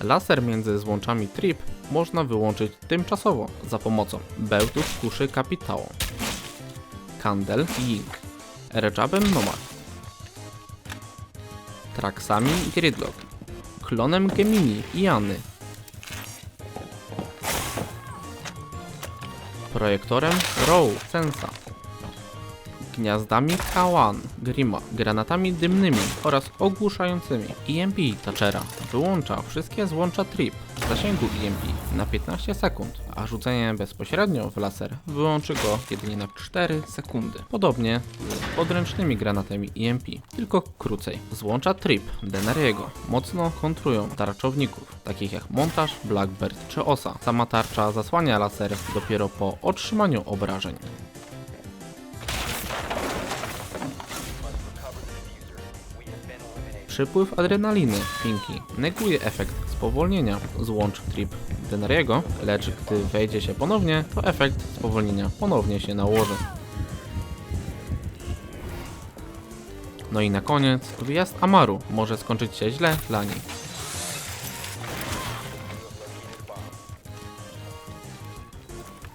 Laser między złączami TRIP można wyłączyć tymczasowo za pomocą bełtów kuszy kapitału, Kandel Ying, Rechabem Nomad, Traxami Gridlock, klonem Gemini i Jany, projektorem Row Sensa, gniazdami K1 Grima, granatami dymnymi oraz ogłuszającymi. EMP Thatchera wyłącza wszystkie złącza TRIP zasięgu EMP na 15 sekund, a rzucenie bezpośrednio w laser wyłączy go jedynie na 4 sekundy. Podobnie z podręcznymi granatami EMP, tylko krócej. Złącza TRIP Denariego mocno kontrują tarczowników, takich jak montaż, Blackbird czy Osa. Sama tarcza zasłania laser dopiero po otrzymaniu obrażeń. Przypływ adrenaliny Pinky neguje efekt spowolnienia złącz trip Denariego, lecz gdy wejdzie się ponownie, to efekt spowolnienia ponownie się nałoży. No i na koniec, wyjazd Amaru może skończyć się źle dla niej.